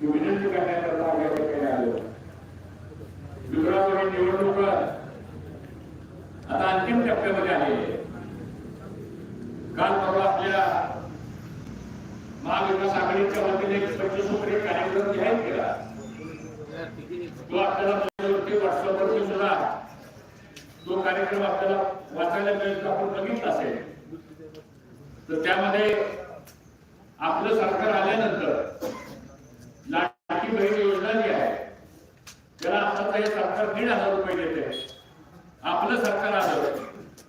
की विनंती करण्याकरता ठिकाणी आलो. निवडणूक आता अंतिम टप्प्यामध्ये आहे काल परवा आपल्या महाविकास आघाडीच्या वतीने एक पंचसूत्री कार्यक्रम जाहीर केला. तो आपल्याला व्हॉट्सअपवरती सुद्धा तो कार्यक्रम आपल्याला वाचायला मिळेल आपण बघितला असेल. तर त्यामध्ये आपलं सरकार आल्यानंतर लाडकी बहीण योजना जी आहे त्याला आता हे सरकार दीड हजार रुपये देते. आपलं सरकार आलं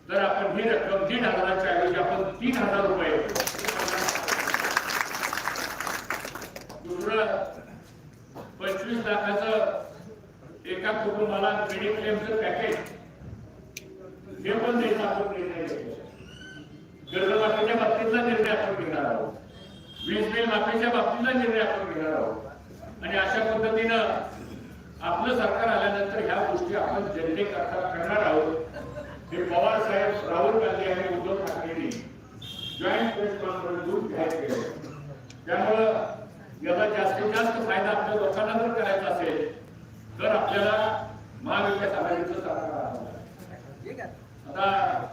तर आपण ही रक्कम दीड हजाराच्या ऐवजी आपण तीन हजार रुपये दुसरं पंचवीस लाखाचं एका कुटुंबाला मेडिक्लेमचं पॅकेज हे पण द्यायचा आपण निर्णय घेतला. कर्जमाफीच्या बाबतीतला निर्णय आपण घेणार आहोत. वीज बिल माफीच्या बाबतीतला निर्णय आपण घेणार आहोत. आणि अशा पद्धतीनं आपलं सरकार आल्यानंतर ह्या गोष्टी आपण जनतेकरता करणार आहोत. हे पवार साहेब राहुल गांधी आणि उद्धव ठाकरेंनी जॉईंट प्रेस कॉन्फरन्स जाहीर केलं. त्यामुळं याचा जास्तीत जास्त फायदा आपल्या लोकांना जर करायचा असेल तर आपल्याला महाविकास आघाडीचं सरकार आता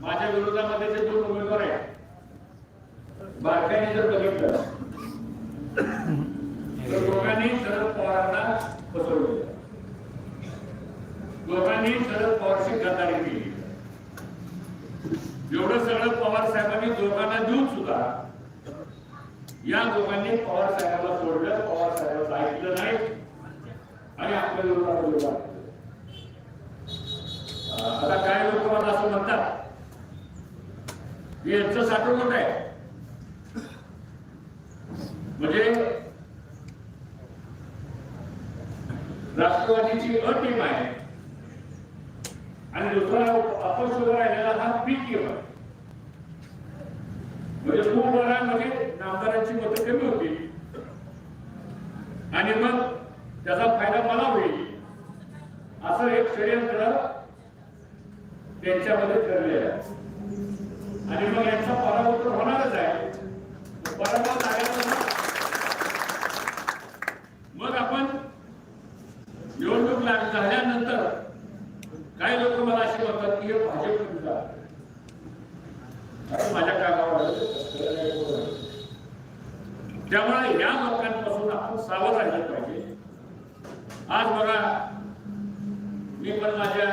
माझ्या विरोधामध्ये जे दोन उमेदवार आहेत बारकाने जर बघितलं तर लोकांनी शरद पवारांना फसवलं. लोकांनी शरद पवारशी गद्दारी केली. एवढं सगळं पवार साहेबांनी लोकांना देऊन सुद्धा या दोघांनी पवार साहेबांना सोडलं पवार साहेबांचं ऐकलं नाही आणि आपल्या विरोधात विरोधात केलं. अं, आता काय लोक मला असं म्हणतात की यांचं साठवण आहे म्हणजे राष्ट्रवादीची अ टीम आहे आणि दुसरा अपक्ष उभा राहिलेला हा पी टीम आहे म्हणजे खूप वरांमध्ये नामदारांची मतं कमी होती. आणि मग त्याचा फायदा मला होईल. असं एक षडयंत्र त्यांच्यामध्ये ठरलेलं आहे. आणि मग यांचा पराभव तर होणारच आहे. पराभव झाल्यानंतर मग आपण निवडणूक लाग- झाल्यानंतर काही लोक मला असे म्हणतात की हे भाजप माझ्या त्यामुळे या लोकांपासून आपण सावध राहिलं पाहिजे. आज बघा मी पण माझ्या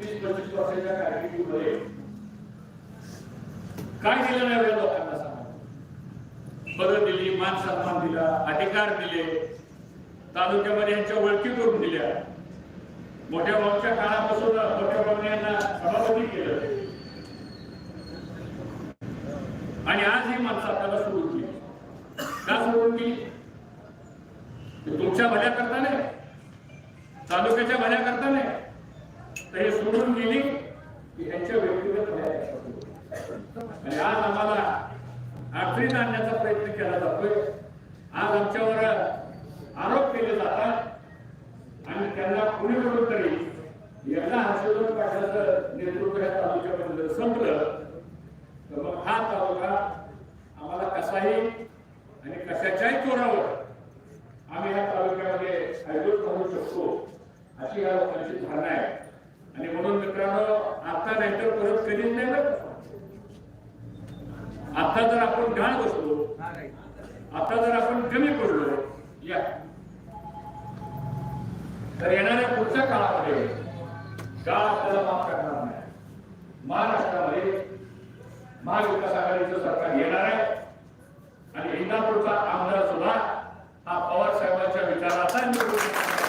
तीस पंचवीस वर्षाच्या कारकिर्दीमध्ये काय दिलं नाही या लोकांना सांगा. पदं दिली मान सन्मान दिला अधिकार दिले तालुक्यामध्ये यांच्या ओळखी करून दिल्या. मोठ्या भाऊच्या काळापासून मोठ्या भाऊने यांना सभापती केलं. आणि आज ही माणसं आपल्याला सुरू केली का सोडून केली ते तुमच्या भल्या करता नाही तालुक्याच्या भल्या करता नाही तर हे सोडून गेली की यांच्या व्यक्तिगत आणि आज आम्हाला अडचणीत आणण्याचा प्रयत्न केला जातोय. आज आमच्यावर आरोप केले जातात. आणि त्यांना कुणी करून तरी यांना हर्षवर्धन पाटलाचं नेतृत्व या तालुक्यामध्ये जर संपलं तर मग हा तालुका आम्हाला कसाही आणि कशाच्याही तोरावर आम्ही या तालुक्यामध्ये आयोजित करू शकतो. अशी या लोकांची धारणा आहे. आणि म्हणून मित्रांनो आता नाहीतर परत कधीच नाही बरं आता जर आपण घाण बसलो आता जर आपण कमी पडलो या. तर येणाऱ्या पुढच्या काळामध्ये काळ आपल्याला माफ करणार नाही. महाराष्ट्रामध्ये महाविकास आघाडीचं सरकार येणार आहे. आणि इंदापूरचा आमदार सुद्धा हा पवार साहेब विचाराचा निवडून येणार आहे.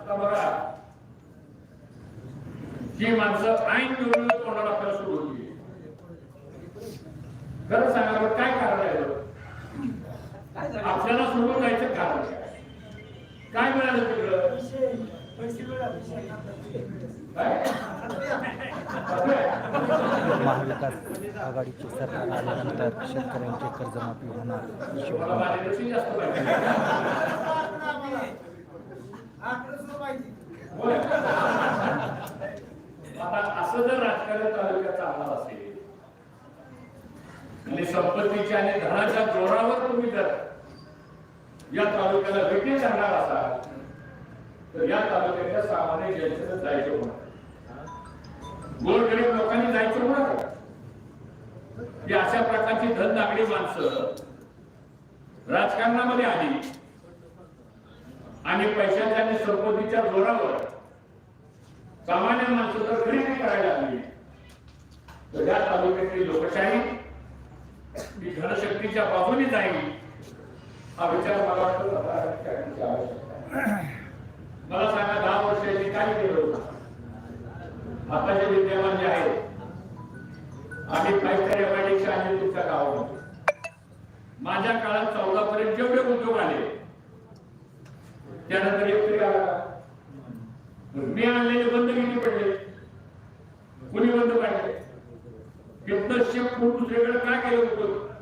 आता बघा ही माणसं ऐन निवडणूक कोणाला आपल्याला सुरू होती खरं सांगा काय कारण आहे? आपल्याला सोडून जायचं कारण काय? काय मिळालं तिकडं? महाविकास आघाडीचे सरकार आल्यानंतर शेतकऱ्यांची कर्जमाफी होणार अशी मला माझ्यापेक्षा जास्त पाहिजे. होय. आता असं जर राजकारण तालुक्यात चालणार असेल आणि संपत्तीच्या आणि धनाच्या जोरावर तुम्ही जर या तालुक्याला भेटी जाणार असाल तर या तालुक्याच्या सामान्य जनतेनं जायचं होणार. गोरगरीब लोकांनी जायचं होणार. की अशा प्रकारची धन नागडी माणसं राजकारणामध्ये आली आणि पैशाच्या आणि संपत्तीच्या जोरावर सामान्य माणसं जर खरेदी करायला लागली तर या तालुक्यातली लोकशाही ही धनशक्तीच्या बाजूने जाईल हा विचार मला वाटतो आवश्यकता आहे. मला सांगा दहा वर्षाची काय केलं होतं आता जे विद्यमान जे आहे आम्ही फाईव्ह स्टार एमआयडीचे आणि तुमच्या गावामध्ये माझ्या काळात चौदा पर्यंत जेवढे उद्योग आले त्यानंतर एक तरी आला का? मी आणलेले बंद किती पडले? कुणी बंद पाडले तिथनं कोण दुसरीकडे काय केलं होतं?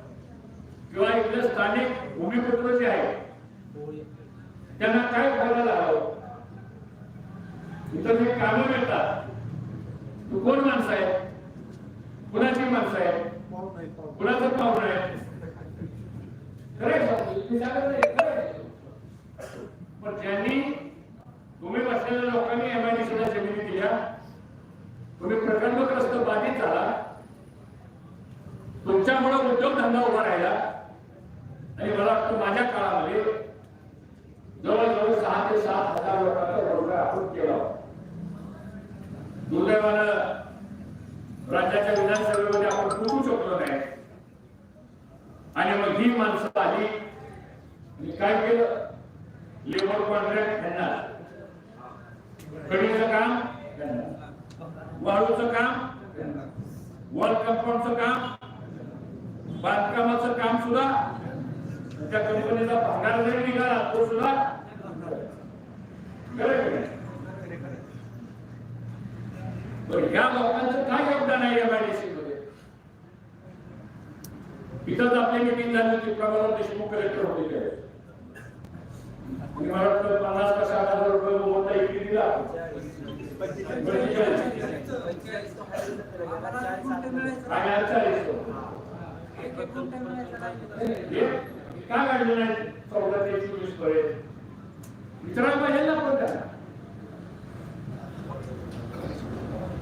किंवा इथले स्थानिक भूमिपुत्र जे आहेत त्यांना काय फायदा झाला हो? इथं जे कामं मिळतात तू कोण माणसं आहे? कुणाची माणसं आहे? कुणाचं पाहुणं आहे? खरं आहे. पण ज्यांनी तुम्ही बसलेल्या लोकांनी एमआयडीसीला जमिनी दिल्या तुम्ही प्रकल्पग्रस्त बाधित झाला. तुमच्यामुळे उद्योगधंदा उभा राहिला. आणि मला वाटतं माझ्या काळामध्ये जवळजवळ सहा ते सात हजार लोकांचा रोजगार आपण केला दुर्दैवानं राज्याच्या विधानसभेमध्ये आपण पोहोचू शकलो नाही. आणि मग ही माणसं आली. आणि काय केलं? लेबर कॉन्ट्रॅक्ट त्यांना कमीचं काम त्यांना. वाळूचं काम वॉल कंपाऊंडचं काम बांधकामाचं काम सुद्धा त्या कंपनीचा पगार जरी निघाला तो सुद्धा या लोकांचं काय योगदान आहे एमआयडीसी मध्ये इथंच आपली मिटिंग झाली होती प्रभाकर देशमुख कलेक्टर होते त्यावेळेस. मला वाटतं पन्नास का साठ हजार रुपये मोठा इकडे दिला. का काढलं नाही चौदा ते चोवीसपर्यंत विचारायला पाहिजे ना आपण त्याला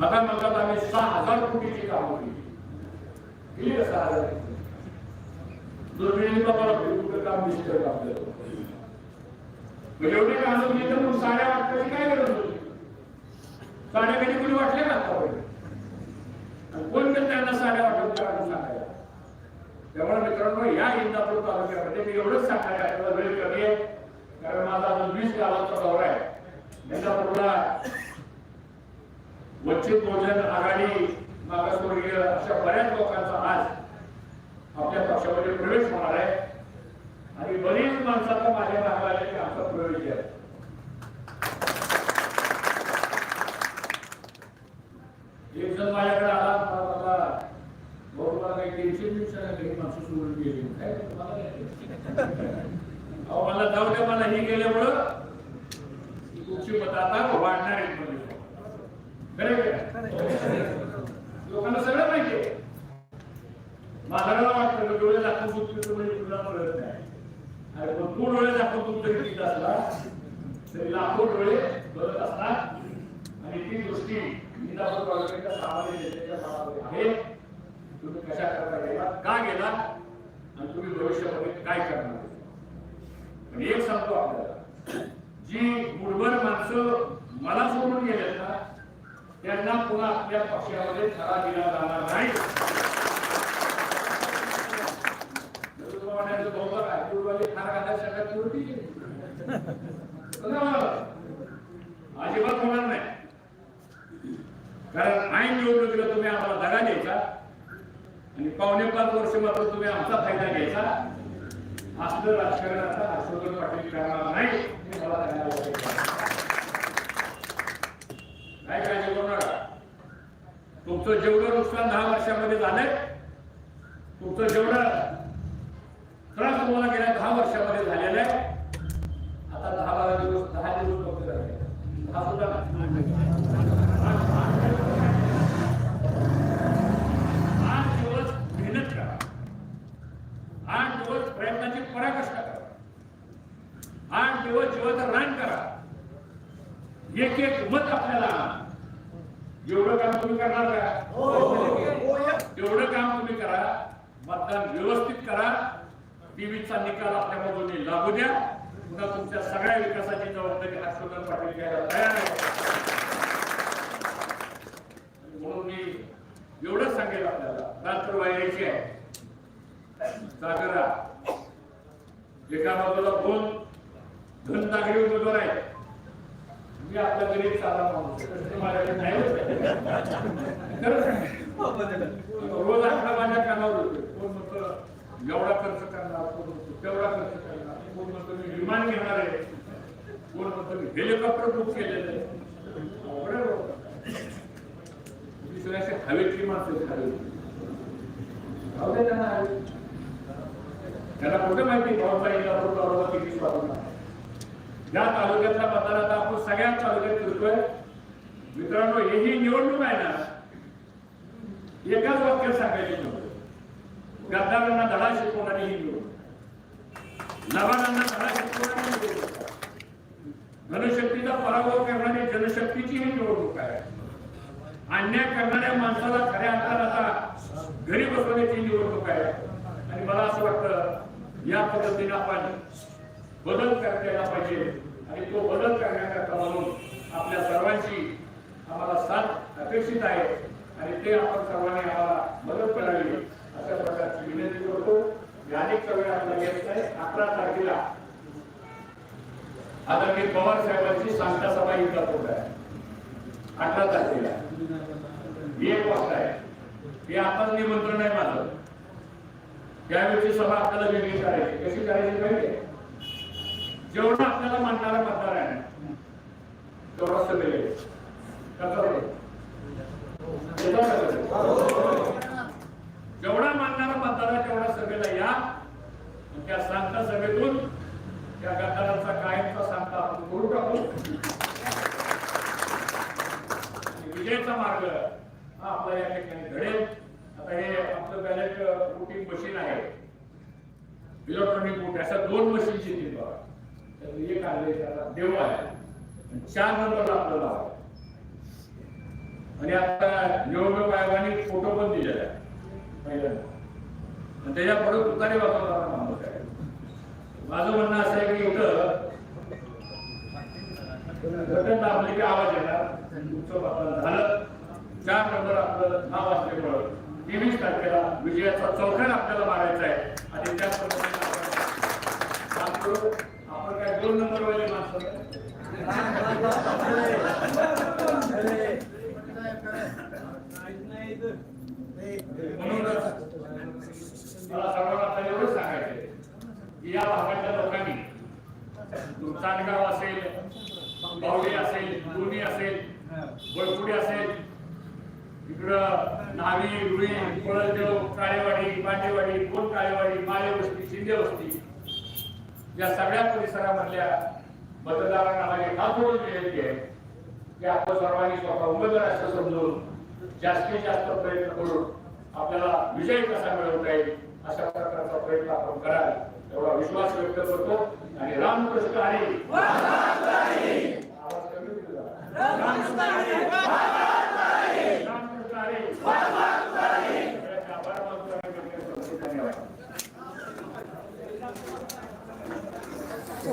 आता म्हणतात आम्ही सहा हजार कोटीची कामं केली केली का सहा हजार दुर्मिळीने बाबाला भेटू काम दिसतं आपल्याला एवढे काम केली तर मग साड्या वाटण्याची काय गरज होती? साड्या कधी कुणी वाटल्या का कोण पण त्यांना साड्या वाटून काढून सांगायला. त्यामुळे मित्रांनो या इंदापूर तालुक्यामध्ये मी एवढंच सांगणार आहे वेळ कमी आहे. कारण माझा अजून वीस गावांचा दौरा आहे. इंदापूरला वंचित बहुजन आघाडी मागासवर्गीय अशा बऱ्याच लोकांचा आज आपल्या पक्षामध्ये प्रवेश होणार आहे. आणि बरीच माणसाचा माझ्या भागाला की आमचा प्रवेश आहे. एक जण माझ्याकडे आला मला म्हणला, भाऊ मला काही टेन्शन बिन्शन काही माणसं सोडून गेली. काय मला जाऊ द्या मला ही गेल्यामुळं तुमची मत आता वाढणार आहेत म्हणजे खरं आहे का? लोकांना सगळं माहिती आहे माझ्याला वाटतं की डोळे दाखवून सुटली तर म्हणजे तुला कळत नाही आणि पण तू डोळे दाखवून तुमचं किती असला तरी लाखो डोळे बघत असतात आणि ती दृष्टी इंदापूर तालुक्याच्या सामान्य जनतेच्या मनामध्ये आहे तुम्ही कशा प्रकारे गेला का गेला आणि तुम्ही भविष्यामध्ये काय करणार? एक सांगतो आपल्याला. जी मुठभर माणसं मला सोडून गेलेत ना त्यांना पुन्हा आपल्या पक्षामध्ये थरा दिला जाणार नाही. अजिबात होणार नाही. कारण ऐन निवडणुकीला तुम्ही आम्हाला दगा द्यायचा. आणि पावणे पाच वर्ष मात्र तुम्ही आमचा फायदा घ्यायचा. असलं राजकारण आता हर्षवर्धन पाटील करणार नाही हे मला सांगायला काय काळजी करू नका तुमचं जेवढं नुकसान दहा वर्षामध्ये झालंय तुमचं जेवढं त्रास तुम्हाला गेल्या दहा वर्षामध्ये झालेलं आहे आता दहा बारा दिवस दहा दिवस फक्त झाले. दहा सुद्धा नाही. आठ दिवस मेहनत करा एक एक मत आपल्याला एवढं काम तुम्ही करणार का एवढं काम तुम्ही करा मतदान व्यवस्थित करा टीव्हीचा निकाल आपल्या बाजूने लागू द्या. पुन्हा तुमच्या सगळ्या विकासाची जबाबदारी हर्षवर्धन पाटील घ्यायला तयार आहे. म्हणून मी एवढंच सांगेल आपल्याला. रात्र वाहियाची आहे. जागरा. एका बाजूला दोन नागरी उमेदवार आहे मी आपल्या घरी चाला माणूस माझ्याकडे नाही होत. रोज आकडा माझ्या कानावर होतो. कोण म्हणतं एवढा खर्च करणार तेवढा खर्च करणार विमान घेणार आहे हेलिकॉप्टर बुक केलेलं आहे हवेतली माणसं. त्यांना हवेत. त्यांना कुठे माहिती भाऊचा किती. या तालुक्यातल्या मतदारात आपण तालुक्यात फिरतोय मित्रांनो ही निवडणूक आहे ना एकाच सांगायची गद्दारांना धडा शिकवणारी ही निवडणूक नवानांना धडा धनशक्तीचा पराभव करणारी जनशक्तीची ही निवडणूक आहे. अन्याय करणाऱ्या माणसाला खऱ्या अर्थात आता घरी बसवण्याची निवडणूक आहे. आणि मला असं वाटतं या पद्धतीने आपण बदल करता यायला पाहिजे. आणि तो बदल करण्याकरता म्हणून आपल्या सर्वांची आम्हाला साथ अपेक्षित आहे. आणि ते आपण सर्वांनी आम्हाला मदत करावी अशा प्रकारची विनंती करतो मी वेळ आपला आपल्याला येत आहे अकरा तारखेला. आता मी पवार साहेबांची सांगता सभा इंदापूर आहे. अठरा तारखेला. एक वाजता आहे. हे आपण निमंत्रण आहे माझं त्यावेळेची सभा आपल्याला वेगळी करायची. कशी करायची पाहिजे जेवढं आपल्याला मानणारा मतदार आहे तेवढा सभेला यायचं. कसं रे? येतो का सभेला? जेवढा मानणारा मतदार आहे तेवढा सभेला या आणि त्या सांगता सभेतून त्या गद्दारांचा कायमचा सांगता आपण करू टाकू. विजयचा मार्ग हा आपला या ठिकाणी घडेल. आता हे आपलं बॅलेट वोटिंग मशीन आहे. इलेक्ट्रॉनिक वोट अशा दोन मशीन येतील बघा. एक आहे त्याला देव आहे. आणि चार नंबरला आपल्याला आणि आता निवडणूक आयोगाने फोटो पण दिलेला आहे. पहिल्यांदा. आणि त्याच्या पुढे तुतारी वाजवणारा आहे. माझं म्हणणं असं आहे की इथं घटन दाबले की आवाज येणार उत्सव मतदान झालं. चार नंबर आपलं नाव असल्यामुळं तेवीस तारखेला विजयाचा चौथ्यात आपल्याला मारायचा आहे. आणि त्या पद्धतीने आपण आपण काय दोन नंबर वाले माणसं नाही. म्हणूनच मला सर्वांना आता एवढंच सांगायचंय की या भागातल्या लोकांनी चांदगाव असेल बावडी असेल दोन्ही असेल बळपुडी असेल. इकडं नावी रुई कोळदेव काळेवाडी बांडेवाडी कोण काळेवाडी माळे वस्ती शिंदे वस्ती या सगळ्या परिसरामधल्या मतदारांना माझी हात विनंती आहे की आपण सर्वांनी स्वतः उमेदवार असं समजून जास्तीत जास्त प्रयत्न करून आपल्याला विजय कसा मिळवता येईल अशा प्रकारचा प्रयत्न आपण कराल. एवढा विश्वास व्यक्त करतो. आणि रामकृष्ण हरी. आवाज कमी होईल रामकृष्ण